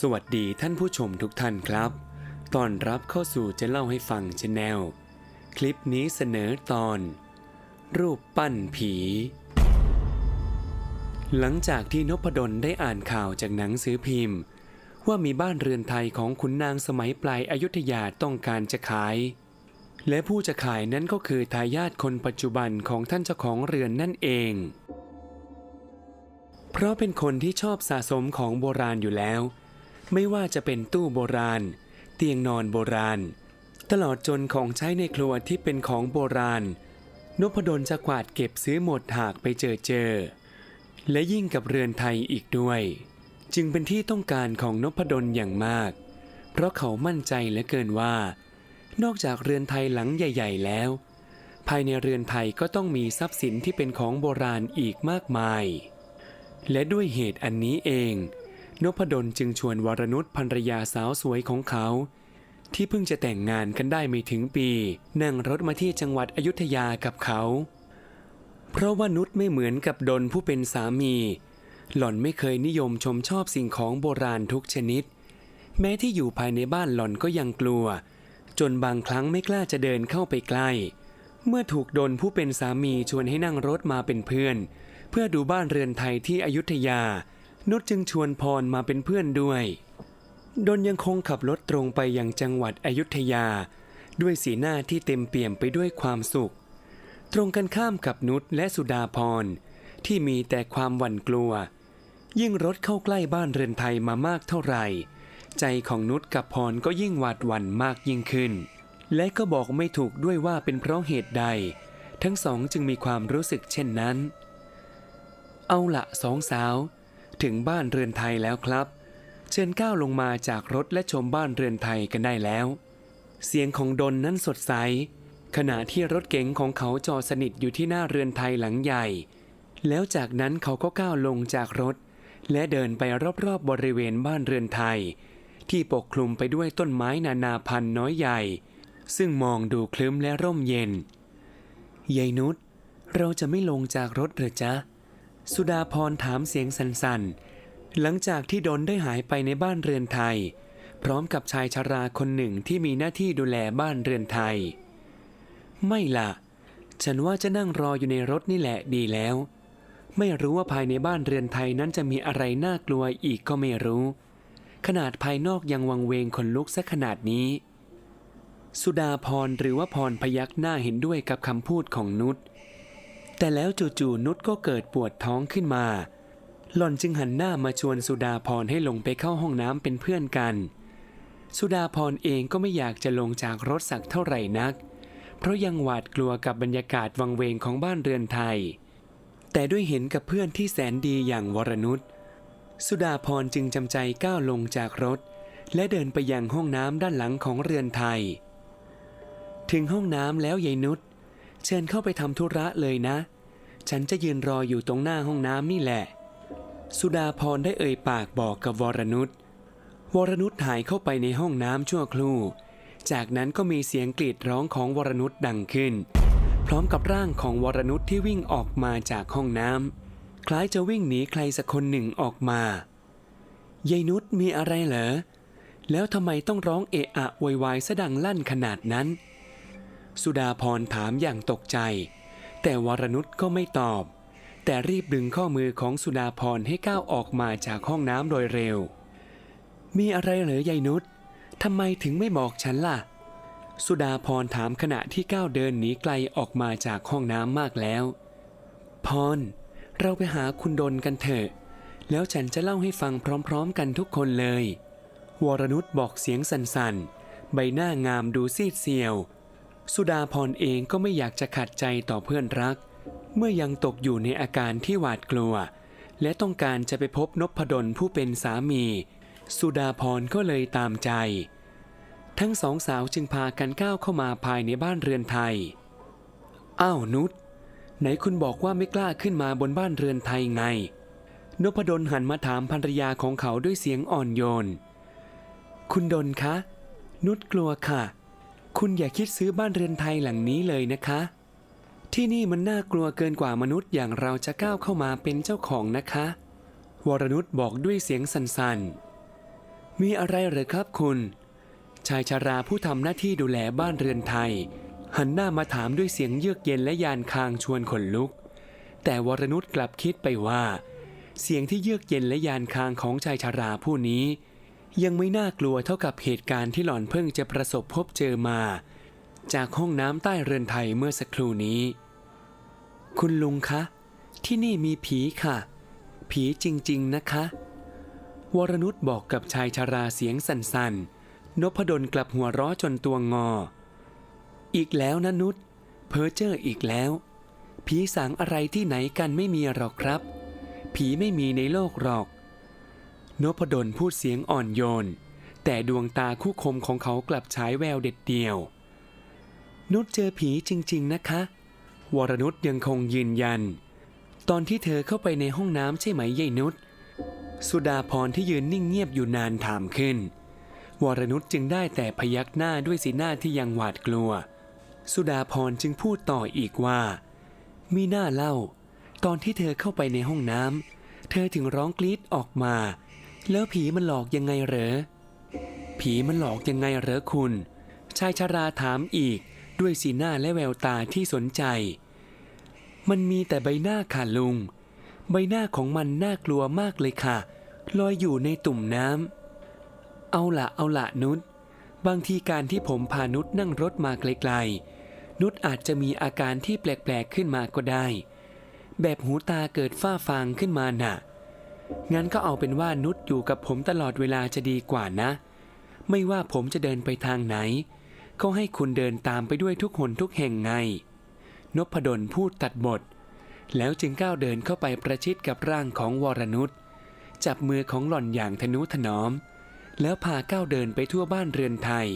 สวัสดีท่านผู้ชมทุกท่านครับ ตอนรับเข้าสู่จะเล่าให้ฟังชแนล คลิปนี้เสนอตอน รูปปั้นผี หลังจากที่นพดลได้อ่านข่าวจากหนังสือพิมพ์ ว่ามีบ้านเรือนไทยของขุนนางสมัยปลายอายุทยาต้องการจะขาย และผู้จะขายนั้นก็คือทายาทคนปัจจุบันของท่านเจ้าของเรือนนั่นเอง เพราะเป็นคนที่ชอบสะสมของโบราณอยู่แล้ว ไม่ว่าจะเป็นตู้โบราณ เตียงนอนโบราณ ตลอดจนของใช้ในครัวที่เป็นของโบราณนพดลจะกวาดเก็บซื้อหมดหากไปเจอเจอ และยิ่งกับเรือนไทยอีกด้วย จึงเป็นที่ต้องการของนพดลอย่างมาก เพราะเขามั่นใจเหลือเกินว่า นอกจากเรือนไทยหลังใหญ่ ๆ แล้ว ภายในเรือนไทยก็ต้องมีทรัพย์สินที่เป็นของโบราณอีกมากมาย และด้วยเหตุอันนี้เอง นพดลจึงชวนวรนุชภรรยาสาวสวยของเขา ที่เพิ่งจะแต่งงานกันได้ไม่ถึงปี นั่งรถมาที่จังหวัดอยุธยากับเขา เพราะว่านุชไม่เหมือนกับดนผู้เป็นสามี หล่อนไม่เคยนิยมชมชอบสิ่งของโบราณทุกชนิด แม้ที่อยู่ภายในบ้านหล่อนก็ยังกลัว จนบางครั้งไม่กล้าจะเดินเข้าไปใกล้ เมื่อถูกดนผู้เป็นสามีชวนให้นั่งรถมาเป็นเพื่อน เพื่อดูบ้านเรือนไทยที่อยุธยา นุชจึงชวนพรมาเป็นเพื่อนด้วย ดนยังคงขับรถตรงไปยังจังหวัดอยุธยา ด้วยสีหน้าที่เต็มเปี่ยมไปด้วยความสุข ตรงกันข้ามกับนุชและสุดาพรที่มีแต่ความหวั่นกลัว ยิ่งรถเข้าใกล้บ้านเรือนไทยมามากเท่าไหร่ ใจของนุชกับพรก็ยิ่งหวาดหวั่นมากยิ่งขึ้น และก็บอกไม่ถูกด้วยว่าเป็นเพราะเหตุใด ทั้งสองจึงมีความรู้สึกเช่นนั้น เอาละสองสาว ถึงบ้านเรือนไทยแล้วครับ เชิญก้าวลงมาจากรถและชมบ้านเรือนไทยกันได้แล้ว เสียงของดนนั้นสดใส ขณะที่รถเก๋งของเขาจอสนิทอยู่ที่หน้าเรือนไทยหลังใหญ่ แล้วจากนั้นเขาก็ก้าวลงจากรถ และเดินไปรอบๆบบริเวณบ้านเรือนไทย ที่ปกคลุมไปด้วยต้นไม้นานาพันธุ์น้อยใหญ่ ซึ่งมองดูคลึ้มและร่มเย็นยายนุชเราจะไม่ลงจากรถเหรือจ๊ะ สุดาพรถามเสียงสั่นๆ หลังจากที่ดนได้หายไปในบ้านเรือนไทย พร้อมกับชายชราคนหนึ่งที่มีหน้าที่ดูแลบ้านเรือนไทย ไม่ล่ะฉันว่าจะนั่งรออยู่ในรถนี่แหละดีแล้ว ไม่รู้ว่าภายในบ้านเรือนไทยนั้นจะมีอะไรน่ากลัวอีกก็ไม่รู้ ขนาดภายนอกยังวังเวงขนลุกซะขนาดนี้ สุดาพรหรือว่าพรพยักหน้าเห็นด้วยกับคำพูดของนุช แต่แล้วจู่ๆนุชก็เกิดปวดท้องขึ้นมา หล่อนจึงหันหน้ามาชวนสุดาพรให้ลงไปเข้าห้องน้ำเป็นเพื่อนกัน สุดาพรเองก็ไม่อยากจะลงจากรถสักเท่าไหร่นัก เพราะยังหวาดกลัวกับบรรยากาศวังเวงของบ้านเรือนไทย แต่ด้วยเห็นกับเพื่อนที่แสนดีอย่างวรนุชสุดาพรจึงจำใจก้าวลงจากรถ และเดินไปยังห้องน้ำด้านหลังของเรือนไทย ถึงห้องน้ำแล้วยายนุชเชิญเข้าไปทำธุระเลยนะ ฉันจะยืนรออยู่ตรงหน้าห้องน้ำนี่แหละ สุดาพรได้เอ่ยปากบอกกับวรนุชวรนุชหายเข้าไปในห้องน้ำชั่วครู่ จากนั้นก็มีเสียงกรีดร้องของวรนุชดังขึ้น พร้อมกับร่างของวรนุชที่วิ่งออกมาจากห้องน้ำคล้ายจะวิ่งหนีใครสักคนหนึ่งออกมายายนุชมีอะไรเหรอ แล้วทำไมต้องร้องเอะอะโวยวายสะดังลั่นขนาดนั้น สุดาพรถามอย่างตกใจ แต่วรนุชก็ไม่ตอบ แต่รีบดึงข้อมือของสุดาพรให้ก้าวออกมาจากห้องน้ำโดยเร็ว มีอะไรเหรอยายนุชทำไมถึงไม่บอกฉันล่ะ สุดาพรถามขณะที่ก้าวเดินหนีไกลออกมาจากห้องน้ำมากแล้ว พร เราไปหาคุณดนกันเถอะ แล้วฉันจะเล่าให้ฟังพร้อมๆกันทุกคนเลย วรนุชบอกเสียงสั่นๆ ใบหน้างามดูซีดเซียว สุดาพรเองก็ไม่อยากจะขัดใจต่อเพื่อนรัก เมื่อยังตกอยู่ในอาการที่หวาดกลัว และต้องการจะไปพบนพดลผู้เป็นสามี สุดาพรก็เลยตามใจ ทั้งสองสาวจึงพากันก้าวเข้ามาภายในบ้านเรือนไทย อ้าวนุชไหนคุณบอกว่าไม่กล้าขึ้นมาบนบ้านเรือนไทยไง นพดลหันมาถามภรรยาของเขาด้วยเสียงอ่อนโยน คุณดนคะ นุชกลัวค่ะ คุณอย่าคิดซื้อบ้านเรือนไทยหลังนี้เลยนะคะ ที่นี่มันน่ากลัวเกินกว่ามนุษย์อย่างเราจะก้าวเข้ามาเป็นเจ้าของนะคะ วรนุชบอกด้วยเสียงสั่นๆ มีอะไรหรือครับคุณ ชายชาราผู้ทำหน้าที่ดูแลบ้านเรือนไทย หันหน้ามาถามด้วยเสียงเยือกเย็นและยานคางชวนขนลุก แต่วรนุชกลับคิดไปว่า เสียงที่เยือกเย็นและยานคางของชายชาราผู้นี้ ยังไม่น่ากลัวเท่ากับเหตุการณ์ที่หล่อนเพิ่งจะประสบพบเจอมา จากห้องน้ำใต้เรือนไทยเมื่อสักครู่นี้ คุณลุงคะ ที่นี่มีผีค่ะ ผีจริง ๆ นะคะ วรนุชบอกกับชายชาราเสียงสั่นๆ นพดลกลับหัวราะจนตัวงอ อีกแล้วนะนุชเพอเจอร์อีกแล้ว ผีสางอะไรที่ไหนกันไม่มีหรอกครับ ผีไม่มีในโลกหรอก นพดลพูดเสียงอ่อนโยน แต่ดวงตาคู่คมของเขากลับฉายแววเด็ดเดี่ยว นุชเจอผีจริง ๆ นะคะ วรนุชยังคงยืนยัน ตอนที่เธอเข้าไปในห้องน้ำใช่ไหมยายนุชสุดาพรที่ยืนนิ่งเงียบอยู่นานถามขึ้น วรนุชจึงได้แต่พยักหน้าด้วยสีหน้าที่ยังหวาดกลัว สุดาพรจึงพูดต่ออีกว่า มีหน้าเล่า ตอนที่เธอเข้าไปในห้องน้ำเธอถึงร้องกรีดออกมา แล้วผีมันหลอกยังไงเหรอ ผีมันหลอกยังไงเหรอคุณ ชายชาราถามอีกด้วยสีหน้าและแววตาที่สนใจ มันมีแต่ใบหน้าค่ะลุง ใบหน้าของมันน่ากลัวมากเลยค่ะ ลอยอยู่ในตุ่มน้ำ เอาละเอาละนุช บางทีการที่ผมพานุชนั่งรถมาไกลๆ นุชอาจจะมีอาการที่แปลกๆขึ้นมาก็ได้ แบบหูตาเกิดฝ้าฟางขึ้นมาหน่ะ งั้นก็เอาเป็นว่านุชอยู่กับผมตลอดเวลาจะดีกว่านะ ไม่ว่าผมจะเดินไปทางไหน ก็ให้คุณเดินตามไปด้วยทุกหนทุกแห่งไง นพดลพูดตัดบท แล้วจึงก้าวเดินเข้าไปประชิดกับร่างของวรนุชจับมือของหล่อนอย่างทนุถนอม แล้วพาก้าวเดินไปทั่วบ้านเรือนไทย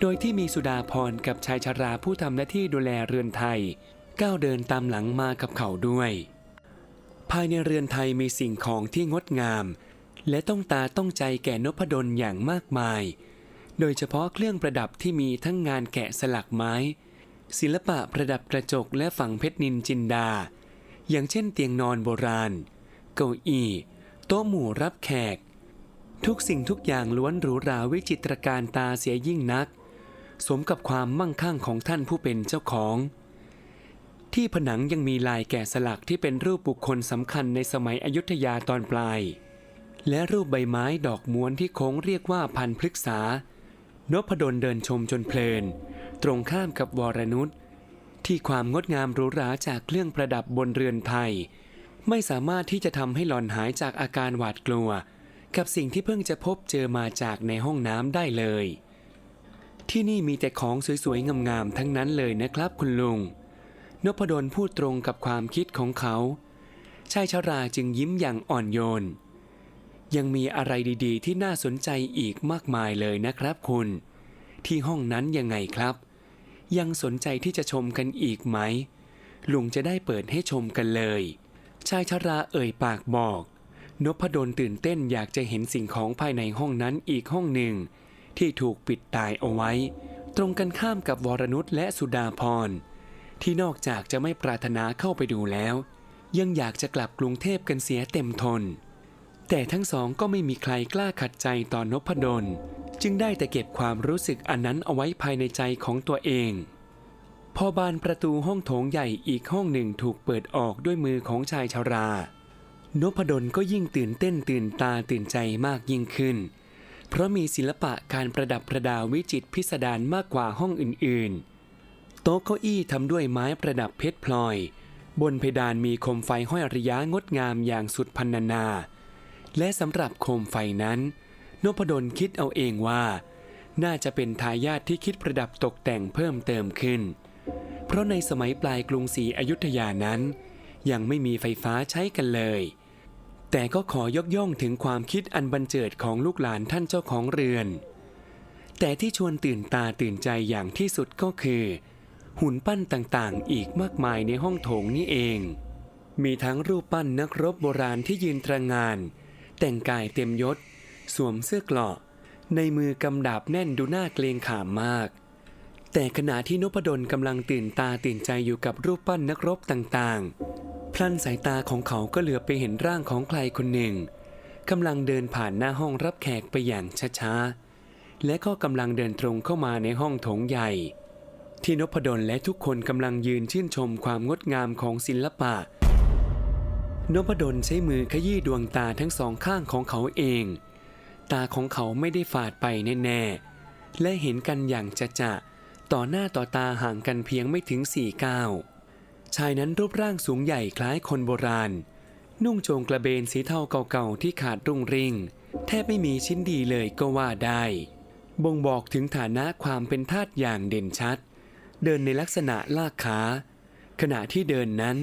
โดยที่มีสุดาพรกับชายชาราผู้ทำหน้าที่ดูแลเรือนไทย ก้าวเดินตามหลังมากับเขาด้วย ภายในเรือนไทยมีสิ่งของที่งดงาม และต้องตาต้องใจแก่นพดลอย่างมากมาย โดยเฉพาะเครื่องประดับที่มีทั้งงานแกะสลักไม้ ศิลปะประดับกระจกและฝังเพชรนินจินดา อย่างเช่นเตียงนอนโบราณ เก้าอี้โต๊ะหมู่รับแขก ทุกสิ่งทุกอย่างล้วนหรูหราวิจิตรการตาเสียยิ่งนัก สมกับความมั่งคั่งของท่านผู้เป็นเจ้าของ ที่ผนังยังมีลายแกะสลักที่เป็นรูปบุคคลสำคัญในสมัยอยุธยาตอนปลาย และรูปใบไม้ดอกม้วนที่โค้งเรียกว่าพันพฤกษานพดลเดินชมจนเพลิน ตรงข้ามกับวรนุชที่ความงดงามหรูหราจากเครื่องประดับบนเรือนไทย ไม่สามารถที่จะทำให้หล่อนหายจากอาการหวาดกลัว กับสิ่งที่เพิ่งจะพบเจอมาจากในห้องน้ำได้เลย ที่นี่มีแต่ของสวยๆงามๆทั้งนั้นเลยนะครับคุณลุง นพดลพูดตรงกับความคิดของเขาชายชราจึงยิ้มอย่างอ่อนโยน ยังมีอะไรดีๆ ที่น่าสนใจอีกมากมายเลยนะครับคุณ ที่ห้องนั้นยังไงครับ ยังสนใจที่จะชมกันอีกไหม ลุงจะได้เปิดให้ชมกันเลย ชายชราเอ่ยปากบอก นพดลตื่นเต้นอยากจะเห็นสิ่งของภายในห้องนั้นอีกห้องหนึ่ง ที่ถูกปิดตายเอาไว้ ตรงกันข้ามกับวรนุชและสุดาพร ที่นอกจากจะไม่ปรารถนาเข้าไปดูแล้ว ยังอยากจะกลับกรุงเทพกันเสียเต็มทน แต่ทั้งสองก็ไม่มีใครกล้าขัดใจต่อนพดล จึงได้แต่เก็บความรู้สึกอันนั้นเอาไว้ภายในใจของตัวเอง พอบานประตูห้องโถงใหญ่อีกห้องหนึ่งถูกเปิดออกด้วยมือของชายชารานพดลก็ยิ่งตื่นเต้นตื่นตาตื่นใจมากยิ่งขึ้น เพราะมีศิลปะการประดับประดาวิจิตพิสดารมากกว่าห้องอื่นๆ โต๊ะเก้าอี้ทำด้วยไม้ประดับเพชรพลอย บนเพดานมีโคมไฟห้อยระยะงดงามอย่างสุดพันนานา และสำหรับโคมไฟนั้นนพดลคิดเอาเองว่า น่าจะเป็นทายาทที่คิดประดับตกแต่งเพิ่มเติมขึ้น เพราะในสมัยปลายกรุงศรีอยุธยานั้น ยังไม่มีไฟฟ้าใช้กันเลย แต่ก็ขอยกย่องถึงความคิดอันบันเจิดของลูกหลานท่านเจ้าของเรือน แต่ที่ชวนตื่นตาตื่นใจอย่างที่สุดก็คือ หุ่นปั้นต่างๆ อีกมากมายในห้องโถงนี่เอง มีทั้งรูปปั้นนักรบโบราณที่ยืนตระงาน แต่งกายเต็มยศ สวมเสื้อกราะในมือกำดาบแน่นดูน่าเกรงขามมาก แต่ขณะที่นพดลกำลังตื่นตาตื่นใจอยู่กับรูปปั้นนักรบต่างๆ พลันสายตาของเขาก็เหลือไปเห็นร่างของใครคนหนึ่งกำลังเดินผ่านหน้าห้องรับแขกไปอย่างช้าๆ และก็กำลังเดินตรงเข้ามาในห้องโถงใหญ่ ที่นพดลและทุกคนกำลังยืนชื่นชมความงดงามของศิลปะนพดลใช้มือขยี้ดวงตาทั้งสองข้างของเขาเอง ตาของเขาไม่ได้ฝาดไปแน่ๆและเห็นกันอย่างจะจะต่อหน้าต่อตาห่างกันเพียงไม่ถึงสี่ก้าวชายนั้นรูปร่างสูงใหญ่คล้ายคนโบราณ นุ่งโจงกระเบนสีเทาเก่าๆที่ขาดรุ่งริ่ง แทบไม่มีชิ้นดีเลยก็ว่าได้ บ่งบอกถึงฐานะความเป็นทาสอย่างเด่นชัด เดินในลักษณะลากขา ขณะที่เดินนั้น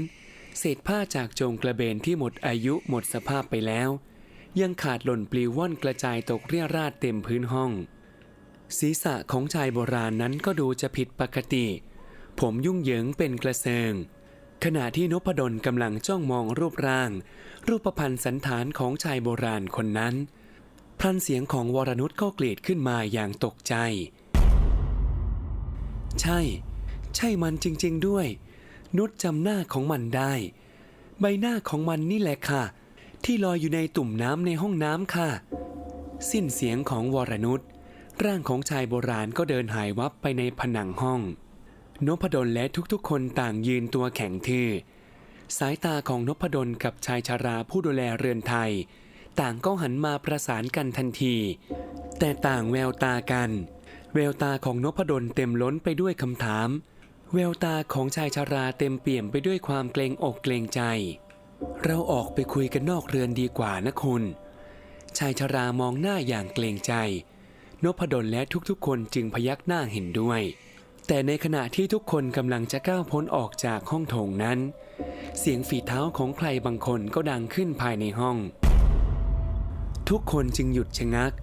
เศษผ้าจากโจงกระเบนที่หมดอายุหมดสภาพไปแล้ว ยังขาดหล่นปลิวว่อนกระจายตกเรี่ยราดเต็มพื้นห้อง ศีรษะของชายโบราณนั้นก็ดูจะผิดปกติ ผมยุ่งเหยิงเป็นกระเซิงขณะที่นพดลกำลังจ้องมองรูปร่าง รูปพันธ์สันฐานของชายโบราณคนนั้น พลันเสียงของวรนุชก็เกลียดขึ้นมาอย่างตกใจ ใช่ ใช่มันจริง ๆ ด้วย นุชจำหน้าของมันได้ ใบหน้าของมันนี่แหละค่ะ ที่ลอยอยู่ในตุ่มน้ำในห้องน้ำค่ะ สิ้นเสียงของวรนุชร่างของชายโบราณก็เดินหายวับไปในผนังห้องนพดลและทุกๆ คนต่างยืนตัวแข็งทื่อสายตาของนพดลกับชายชาราผู้ดูแลเรือนไทย ต่างก็หันมาประสานกันทันที แต่ต่างแววตากัน แววตาของนพดลเต็มล้นไปด้วยคำถาม แววตาของชายชาราเต็มเปี่ยมไปด้วยความเกรงอกเกรงใจ เราออกไปคุยกันนอกเรือนดีกว่านะคุณ ชายชรามองหน้าอย่างเกรงใจ นพดลและทุกๆ คนจึงพยักหน้าเห็นด้วย แต่ในขณะที่ทุกคนกำลังจะก้าวพ้นออกจากห้องโถงนั้น เสียงฝีเท้าของใครบางคนก็ดังขึ้นภายในห้อง ทุกคนจึงหยุดชะงัก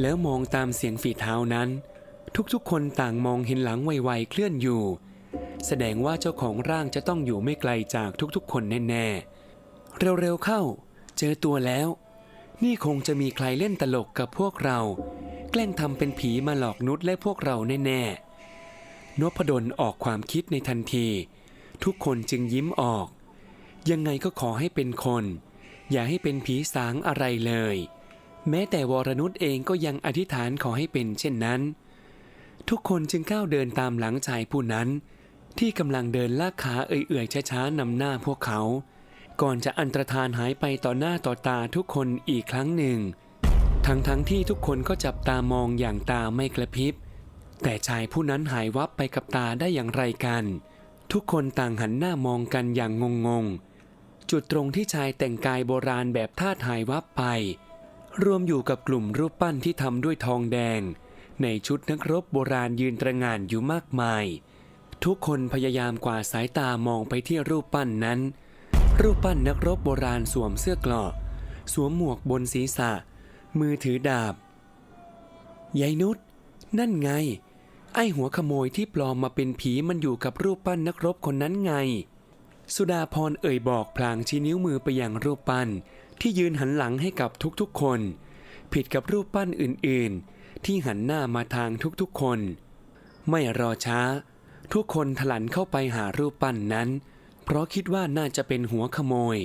แล้วมองตามเสียงฝีเท้านั้น ทุกๆ คนต่างมองเห็นหลังไวๆเคลื่อนอยู่ แสดงว่าเจ้าของร่างจะต้องอยู่ไม่ไกลจากทุกๆ คนแน่ๆ เร็วๆเข้า เจอตัวแล้ว นี่คงจะมีใครเล่นตลกกับพวกเรา แกล้งทำเป็นผีมาหลอกนุชและพวกเราแน่ๆนพดลออกความคิดในทันที ทุกคนจึงยิ้มออก ยังไงก็ขอให้เป็นคน อย่าให้เป็นผีสางอะไรเลย แม้แต่วรนุชเองก็ยังอธิษฐานขอให้เป็นเช่นนั้น ทุกคนจึงก้าวเดินตามหลังชายผู้นั้น ที่กำลังเดินลากขาเอื่อยๆช้าๆนำหน้าพวกเขา ก่อนจะอันตรธานหายไปต่อหน้าต่อตาทุกคนอีกครั้งหนึ่ง ทั้งๆทที่ทุกคนก็จับตามองอย่างตาไม่กระพริบ แต่ชายผู้นั้นหายวับไปกับตาได้อย่างไรกัน ทุกคนต่างหันหน้ามองกันอย่างงงๆ จุดตรงที่ชายแต่งกายโบราณแบบท่าหายวับไป รวมอยู่กับกลุ่มรูปปั้นที่ทำด้วยทองแดง ในชุดนักรบโบราณยืนตระงานอยู่มากมาย ทุกคนพยายามกวาดสายตามองไปที่รูปปั้นนั้น รูปปั้นนักรบโบราณสวมเสื้อกราะสวมหมวกบนศีรษะ มือถือดาบยายนุชนั่นไง ไอหัวขโมยที่ปลอมมาเป็นผีมันอยู่กับรูปปั้นนักรบคนนั้นไง สุดาพรเอ่ยบอกพลางชี้นิ้วมือไปยังรูปปั้นที่ยืนหันหลังให้กับทุกๆคน ผิดกับรูปปั้นอื่นๆ ที่หันหน้ามาทางทุกๆคน ไม่รอช้า ทุกคนถลันเข้าไปหารูปปั้นนั้น เพราะคิดว่าน่าจะเป็นหัวขโมย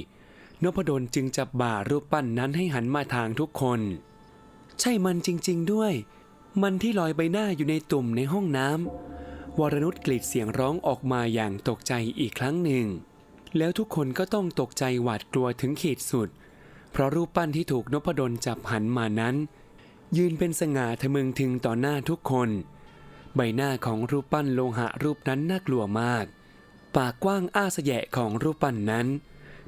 นพดลจึงจับบ่ารูปปั้นนั้นให้หันมาทางทุกคน ใช่มันจริง ๆด้วย มันที่ลอยใบหน้าอยู่ในตุ่มในห้องน้ำวรนุชกรีดเสียงร้องออกมาอย่างตกใจอีกครั้งหนึ่ง แล้วทุกคนก็ต้องตกใจหวาดกลัวถึงขีดสุด เพราะรูปปั้นที่ถูกนพดลจับหันมานั้น ยืนเป็นสง่าทะมึงถึงต่อหน้าทุกคน ใบหน้าของรูปปั้นโลหะรูปนั้นน่ากลัวมาก ปากกว้างอ้าสแยะของรูปปั้นนั้น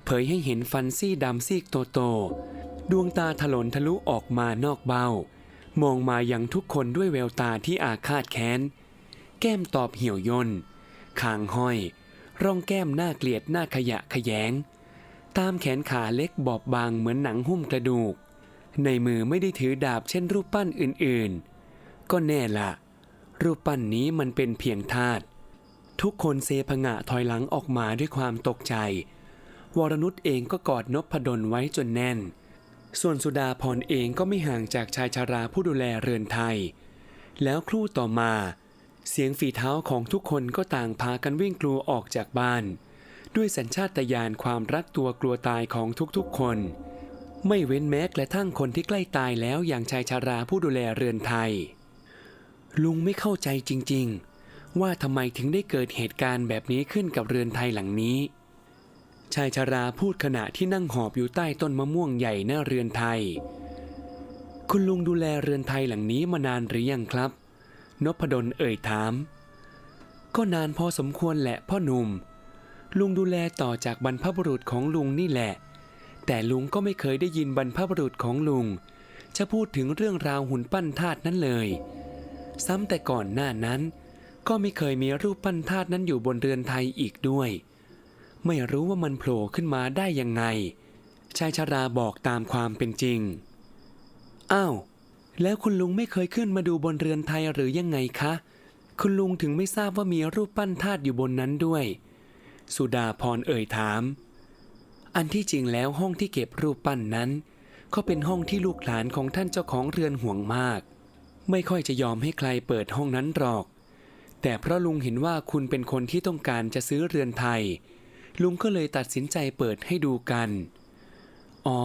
เผยให้เห็นฟันซี่ดำซีกโตๆดวงตาถลนทะลุออกมานอกเบ้า มองมายังทุกคนด้วยแววตาที่อาฆาตแค้น แก้มตอบเหี่ยวย่นคางห้อย ร่องแก้มหน้าเกลียดหน้าขยะขยง ตามแขนขาเล็กบอบบางเหมือนหนังหุ้มกระดูก ในมือไม่ได้ถือดาบเช่นรูปปั้นอื่นๆ ก็แน่ละ รูปปั้นนี้มันเป็นเพียงธาตุทุกคนเซพงะถอยหลังออกมาด้วยความตกใจ วรนุชเองก็กอดนพดลไว้จนแน่น ส่วนสุดาพรเองก็ไม่ห่างจากชายชาราผู้ดูแลเรือนไทย แล้วครู่ต่อมา เสียงฝีเท้าของทุกคนก็ต่างพากันวิ่งกลัวออกจากบ้าน ด้วยสัญชาตญาณความรักตัวกลัวตายของทุกๆคน ไม่เว้นแม้กระทั่งคนที่ใกล้ตายแล้วอย่างชายชาราผู้ดูแลเรือนไทย ลุงไม่เข้าใจจริง ๆ ว่าทำไมถึงได้เกิดเหตุการณ์แบบนี้ขึ้นกับเรือนไทยหลังนี้ ชายชาราพูดขณะที่นั่งหอบอยู่ใต้ต้นมะม่วงใหญ่หน้าเรือนไทย คุณลุงดูแลเรือนไทยหลังนี้มานานหรือยังครับนพดลเอ่ยถาม ก็นานพอสมควรแหละพ่อหนุ่ม ลุงดูแลต่อจากบรรพบุรุษของลุงนี่แหละ แต่ลุงก็ไม่เคยได้ยินบรรพบุรุษของลุง จะพูดถึงเรื่องราวหุ่นปั้นธาตุนั้นเลย ซ้ำแต่ก่อนหน้านั้น ก็ไม่เคยมีรูปปั้นธาตุนั้นอยู่บนเรือนไทยอีกด้วย ไม่รู้ว่ามันโผล่ขึ้นมาได้ยังไง ชายชาราบอกตามความเป็นจริง อ้าว แล้วคุณลุงไม่เคยขึ้นมาดูบนเรือนไทยหรือยังไงคะ คุณลุงถึงไม่ทราบว่ามีรูปปั้นธาตุอยู่บนนั้นด้วย สุดาพรเอ่ยถาม อันที่จริงแล้วห้องที่เก็บรูปปั้นนั้น ก็เป็นห้องที่ลูกหลานของท่านเจ้าของเรือนห่วงมาก ไม่ค่อยจะยอมให้ใครเปิดห้องนั้นหรอก แต่เพราะลุงเห็นว่าคุณเป็นคนที่ต้องการจะซื้อเรือนไทย ลุงก็เลยตัดสินใจเปิดให้ดูกัน อ๋อ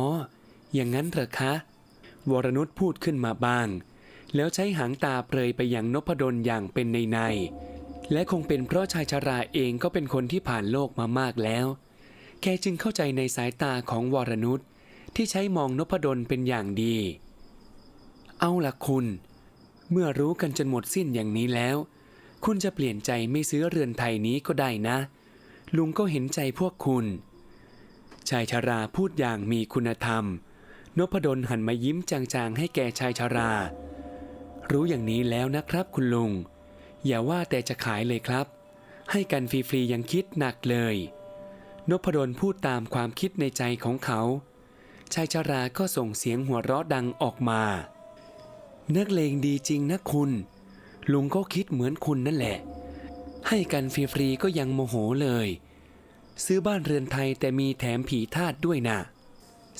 อย่างนั้นเหรอคะ วรนุชพูดขึ้นมาบ้าง แล้วใช้หางตาเปรยไปยังนพดลอย่างเป็นในในและคงเป็นเพราะชายชราเองก็เป็นคนที่ผ่านโลกมามากแล้ว แกจึงเข้าใจในสายตาของวรนุชที่ใช้มองนพดลเป็นอย่างดี เอาละคุณ เมื่อรู้กันจนหมดสิ้นอย่างนี้แล้ว คุณจะเปลี่ยนใจไม่ซื้อเรือนไทยนี้ก็ได้นะ ลุงก็เห็นใจพวกคุณ ชายชาราพูดอย่างมีคุณธรรม นพดลหันมายิ้มจางๆให้แก่ชายชารา รู้อย่างนี้แล้วนะครับคุณลุง อย่าว่าแต่จะขายเลยครับ ให้กันฟรีๆยังคิดหนักเลย นพดลพูดตามความคิดในใจของเขา ชายชาราก็ส่งเสียงหัวเราะดังออกมา นักเลงดีจริงนะคุณ ลุงก็คิดเหมือนคุณนั่นแหละ ให้กันฟรีๆก็ยังโมโหเลย ซื้อบ้านเรือนไทยแต่มีแถมผีทาสด้วยนะ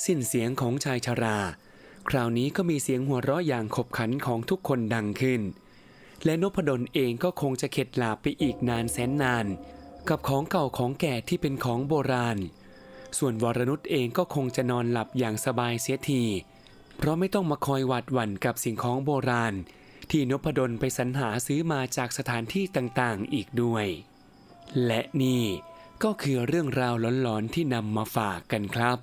สิ้นเสียงของชายชารา คราวนี้ก็มีเสียงหัวเราะอย่างขบขันของทุกคนดังขึ้น และนพดลเองก็คงจะเข็ดหลาบไปอีกนานแสนนาน กับของเก่าของแก่ที่เป็นของโบราณ ส่วนวรนุชเองก็คงจะนอนหลับอย่างสบายเสียที เพราะไม่ต้องมาคอยหวาดหวั่นกับสิ่งของโบราณ ที่นพดลไปสรรหาซื้อมาจากสถานที่ต่างๆอีกด้วย และนี่ก็คือเรื่องราวหลอนๆที่นำมาฝากกันครับ